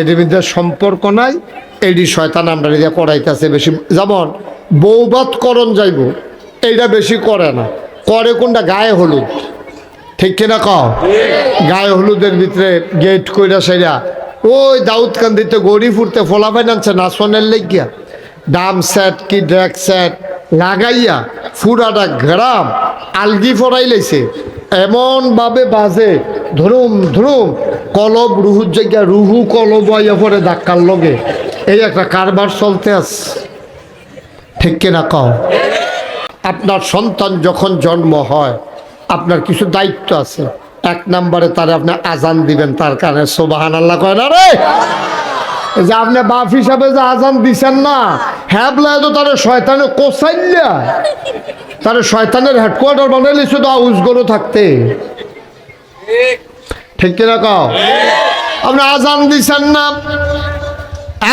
এটির মধ্যে সম্পর্ক নাই এটি শয়তান আমরা দিয়ে করাইতেছে বেশি। যেমন করণ যাইব এইটা বেশি করে না। করে কোনটা গায়ে হলুদ। ঠিক কিনা কও? গায়ে হলুদের ভিতরে গেট কইরা সেরা ওই দাউদ কান্দিতে গড়ি ফুরতে ফোলা ফাইনান্সে নাচনের লেগিয়া ডাম সেট কি ড্রেক সেট, লাগাইয়া ফুরাটা গ্রাম আলগি ফরাই লাইছে। এমনভাবে বাজে। ধরুম ধরুম। কলব রুহুর জায়গা, রুহু কলব আইয়া পরে ধাক্কার লগে। এই একটা কারবার চলতে আস ঠিক কিনা কও? আপনার সন্তান যখন জন্ম হয়, আপনার কিছু দায়িত্ব আছে। এক নম্বরে তার আপনি আজান দিবেন, তার কারণে সোবাহান আল্লাহ কয় না রে? যে আপনি বাপ হিসাবে যে আজান দিছেন না হ্যাবলায় তো তার শয়তানে কোসাইল্লা তার শয়তানের হেডকোয়ার্টার বানাইলে তো আউসগরও থাকতে। ঠিক কিনা কও? আপনি আজান দিছেন না?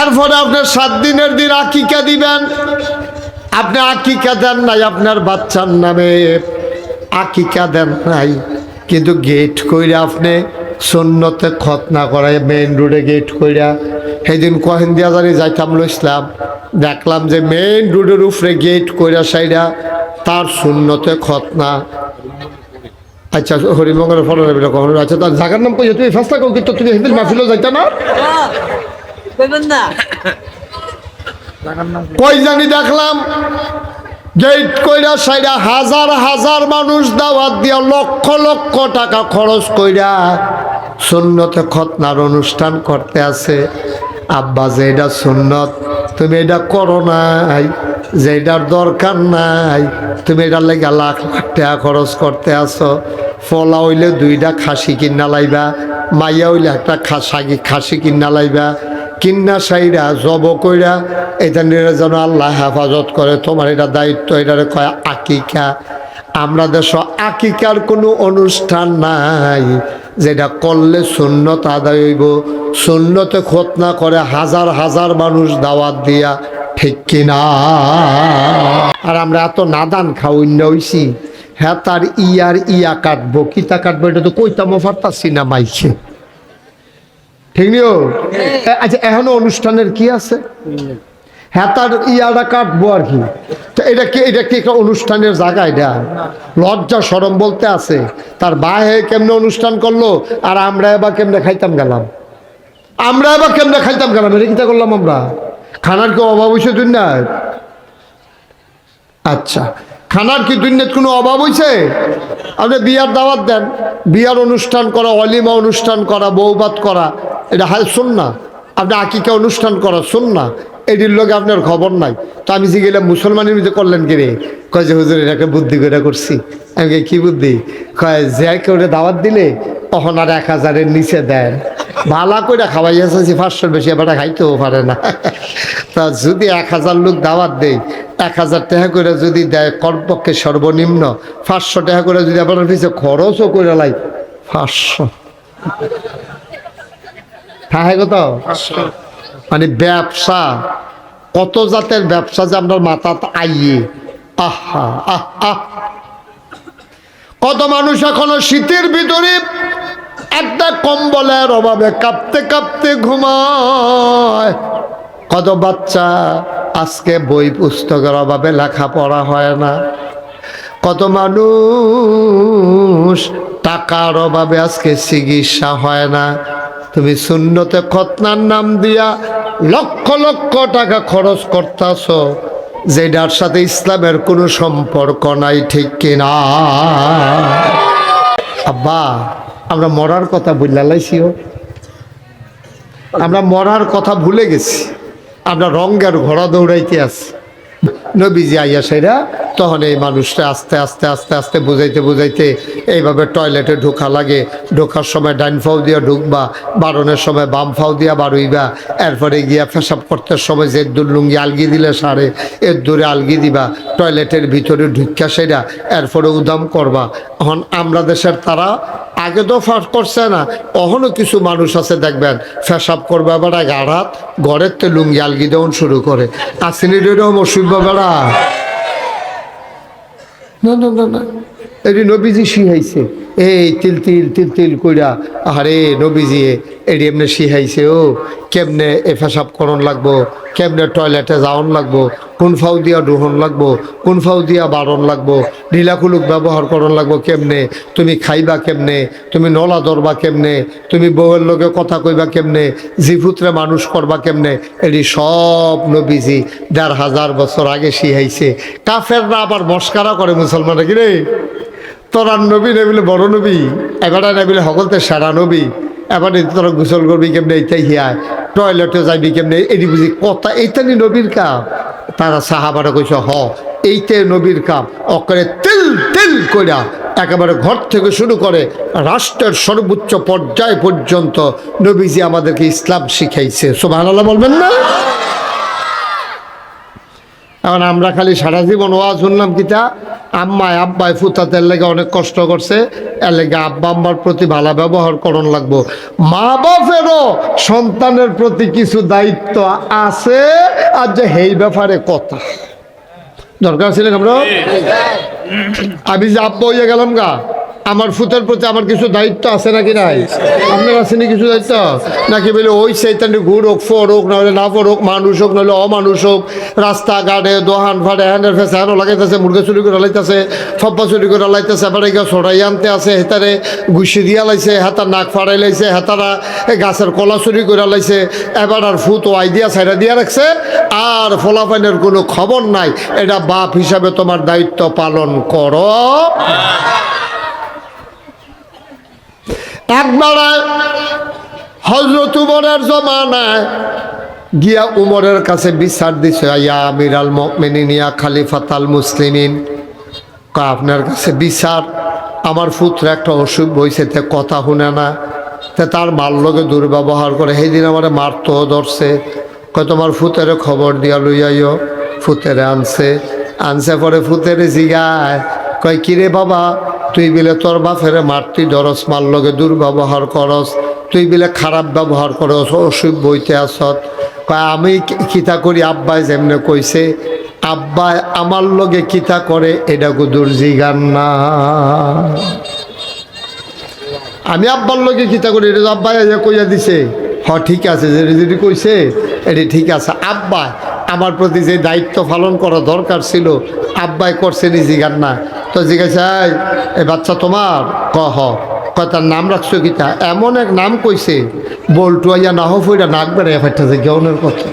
এরপরে আপনার সাত দিনের দিন আকিকা দিবেন। আপনি আকিকা দেন নাই, আপনার বাচ্চার নামে আকিকা দেন নাই। কিন্তু গেট কইরা আপনি সুন্নতে খতনা করায় মেইন রোডে গেট কইরা। সেদিন কহেন দিয়া জানি যাইতাম লইসলাম দেখলাম যে মেইন রোডের উপরে গেট কইরা সাইডা তার শূন্যতে খতনা। আচ্ছা হরিমঙ্গলের ফটো নেবে কখনো আচ্ছা তার জাগার নাম কই? তুমি ফার্স্ট থাকো কিন্তু তুমি সেদিন মাহফিলও যাইতা না? কই জানি দেখলাম? গেট কইরা সাইডা হাজার হাজার মানুষ দাওয়াত দিয়া লক্ষ লক্ষ টাকা খরচ কইরা সুন্নতে খতনার অনুষ্ঠান করতে আছে। আব্বা, যে এটা সুন্নত, তুমি এটা করো নাই। যে এটার দরকার নাই, তুমি এটার লেগে লাখ লাখ টাকা খরচ করতে আসো ফলা হইলে দুইটা খাসি কিনা লাইবা, মাইয়া হইলে একটা খাসি খাসি কিনা লাইবা। কিন্না সাইরা জব কইরা এটা নিয়ে যেন আল্লাহ হেফাজত করে, তোমার এটা দায়িত্ব, এটারে কয় আকিকা। আমরা দেশ আকিকার কোনো অনুষ্ঠান নাই, যেটা করলে সুন্নত আদায় হইব। সুন্নতে খতনা করে হাজার হাজার মানুষ দাওয়াত দিয়া ঠিক কিনা? আর আমরা এত নাদান খাওয়াইন হইছি। হ্যাঁ তার ইয়ার ইয়া কাটবো কিতা কাটবো এটা তো কইতামো পারতাছি না মাইছে ঠিক নিও? আচ্ছা এখনও অনুষ্ঠানের কি আছে? হ্যাঁ তার ইয়াটা কাটবো আর কি। তো এটা কি এটা কি একটা অনুষ্ঠানের জায়গা এটা? লজ্জা সরম বলতে আছে। তার বাহে কেমনে অনুষ্ঠান করল? আর আমরা এবার কেমনে খাইতাম গেলাম? আমরা এবার কেমনে খাইতাম গেলাম? এটা কিতা করলাম আমরা? খানার কি অভাব হয়েছে দুনিয়ায়? আচ্ছা খানার কি দুনিয়াত কোনো অভাব হয়েছে আপনি বিয়ার দাওয়াত দেন, বিয়ার অনুষ্ঠান করা, অলিমা অনুষ্ঠান করা বৌবাদ করা, এটা হাল শুন না আপনি আকিকা অনুষ্ঠান করা শুন না এটির লোকে আপনার খবর নাই। তো আমি যে গেলাম, মুসলমানের মধ্যে করলেন কি রে? কয় যে, হুজুর, এটাকে বুদ্ধি করে করছি। আমি কি বুদ্ধি? কয়, যে কেউ দাওয়াত দিলে, তখন আর এক হাজারের নিচে দেন ভালা করে খাওয়াই এসেছি পাঁচশোর বেশি এবার খাইতেও পারে না। তা যদি এক হাজার লোক দাওয়াত দেয় এক হাজার টাকা করে যদি দেয় কমপক্ষে সর্বনিম্ন পাঁচশো টাকা করে যদি আপনার পিছিয়ে খরচও করে লাই পাঁচশো। হ্যাঁ কত মানে ব্যবসা কত জাতের ব্যবসা যে আপনার মাথা আইয়ে। আহা আহ আহ। কত মানুষ এখনও শীতের ভিতরে একটা কম্বলের অভাবে কাঁপতে কাঁপতে ঘুমায়। কত বাচ্চা আজকে বই পুস্তকের অভাবে লেখাপড়া হয় না। কত মানুষ টাকার অভাবে আজকে চিকিৎসা হয় না। তুমি শূন্যতে খতনার নাম দিয়া লক্ষ লক্ষ টাকা খরচ করতেছ, যেটার সাথে ইসলামের কোনো সম্পর্ক নাই, ঠিক কিনা? আব্বা আমরা মরার কথা বললা লাইছিও আমরা মরার কথা ভুলে গেছি। আমরা রঙ্গের ঘোড়া দৌড়াইতে আছি। নবীজি আইয়া সেরা, তখন এই মানুষটা আস্তে আস্তে আস্তে আস্তে, বুঝাইতে বুঝাইতে এইভাবে টয়লেটে ঢোকা লাগে। ঢোকার সময় ডাইন ফাও দিয়া ঢুকবা, বারণের সময় বাম ফাও দিয়া বারুইবা এরপরে গিয়া পেশাব করতে সময় যে দূর লুঙ্গি আলগি দিলে সারে, এর দূরে আলগি দিবা। টয়লেটের ভিতরে ঢুকা সেরা, এরপরে উদাম করবা। এখন আমরা দেশের তারা আগে তো ফাঁস করছে না। অহনো কিছু মানুষ আছে, দেখবেন, ফেসাব করবে বেড়া গাড়াত ঘরের তে লুঙ্গি, আলগি দেওয়ান শুরু করে। আসেনি এরকম অসুবিধা বেড়া না না না না। এটি নবীজি শিহাইছে এই তিল তিল তিল তিল কইরা আরে নবীজি এটি এমনি শিহাইছে ও। কেমনে এ পেশাব করণ লাগবো, কেমনে টয়লেটে যাওয়ান লাগবো কোন ফাউ দিয়া ডুহন লাগবো? কোন ফাউ দিয়া বারণ লাগবো? ঢিলাকুলুক ব্যবহার করণ লাগবো কেমনে? তুমি খাইবা কেমনে? তুমি নলা ধরবা কেমনে? তুমি বউয়ের লোকে কথা কইবা কেমনে? জিভুতরে মানুষ করবা কেমনে? এটি সব নবীজি দেড় হাজার বছর আগে শিহাইছে কাফেররা আবার মস্কারা করে মুসলমানরা কি রে? তোরার নবী নেবিলে বড় নবী? এবারে নেবিলে সকলতে সেরা নবী? এবারে তোরা গোসল করবি কেমনে? এইটাই হিয়ায়। টয়লেটে যাবি কেমনে? এটি বুঝি কথা এইটানি নবীর কাম। তারা সাহাবারা কইছে, হ, এইতে নবীর কাপ। অকরে তেল তেল কইরা একেবারে ঘর থেকে শুরু করে রাষ্ট্রের সর্বোচ্চ পর্যায় পর্যন্ত নবীজি আমাদেরকে ইসলাম শিখাইছে। সুবহানাল্লাহ বলবেন না? এখন আমরা খালি সারা জীবন ওয়াজ শুনলাম কিতা? আম্মায় আব্বায় ফুতাতের লেগে অনেক কষ্ট করছে এর লেগে আব্বা আম্মার প্রতি ভালো ব্যবহার করণ লাগবো। মা বাপেরও সন্তানের প্রতি কিছু দায়িত্ব আছে আর যে এই ব্যাপারে কথা। দরকার ছিল আমরা? আমি যে আব্বা হইয়া গেলাম গা? আমার ফুতের প্রতি আমার কিছু দায়িত্ব আছে নাকি নাই? আপনার আছে নাকি কিছু দায়িত্ব? নাকি বলে, ওই সেইতানি ঘুর হোক, ফোর হোক, নাহলে না ফোর হোক, মানুষ হোক, নাহলে অমানুষ হোক, রাস্তাঘাটে দোহান ফাটে, হ্যান্ডের ফেসে হ্যান্ড লাগাইতেছে, মুরগা চুরি করে লাইতেছে ফব্বা চুরি করে লাইতেছে এবারে গিয়ে সরাই আনতে আছে, হেতারে গুছি দিয়া লাইছে, হেতার নাক ফাড়াই লাইছে, হেতারা গাছের কলা চুরি করে লাইছে, এবার আর ফুত ও আইডিয়া সাইডা দিয়া রাখছে, আর ফলাফাইনের কোনো খবর নাই। এটা বাপ হিসাবে তোমার দায়িত্ব পালন করো। একবার হজরত উমরের জমানায় গিয়া উমরের কাছে বিচার দিছে ইয়া আমিরাল মুমিনিন, ইয়া খালিফাতাল মুসলিমিন। আপনার কাছে বিচার, আমার পুত্র একটা অসুখ হয়েছে তে কথা শুনে না। তে তার মার লগে দুর্ব্যবহার করে সেই দিন আমার মারতো, ধরছে। কয়, তোমার ফুতেরে খবর দিয়া লইয়াইও ফুতেরে আনছে। আনছে পরে ফুতেরে জিগায়, কয়, কিরে বাবা তুই বিলে তোর বাপেরে মারতি ধরস মার লগে দুর্ব্যবহার করস। তুই বিলে খারাপ ব্যবহার করস অসুখ বইতে আসত। কয়, আমি কিতা করি? আব্বাই যেমনে কইছে, আব্বাই, আমার লগে কিতা করে? এটা গুদুর জিগান না। আমি আব্বার লগে কিতা করি? এটা আব্বাই কইয়া দিছে। হ, ঠিক আছে যেটা যদি কইছে, এটি ঠিক আছে। আব্বা আমার প্রতি যে দায়িত্ব পালন করা দরকার ছিল, আব্বাই করছে নি জিগান না। তো জিজ্ঞাসায় এ বাচ্চা তোমার? ক, হ। তার নাম রাখছো কিতা এমন এক নাম কইছে, বল্টু আইয়া না হফইটা নাক বেড়ে ফাইটা যে গেউনের কথা।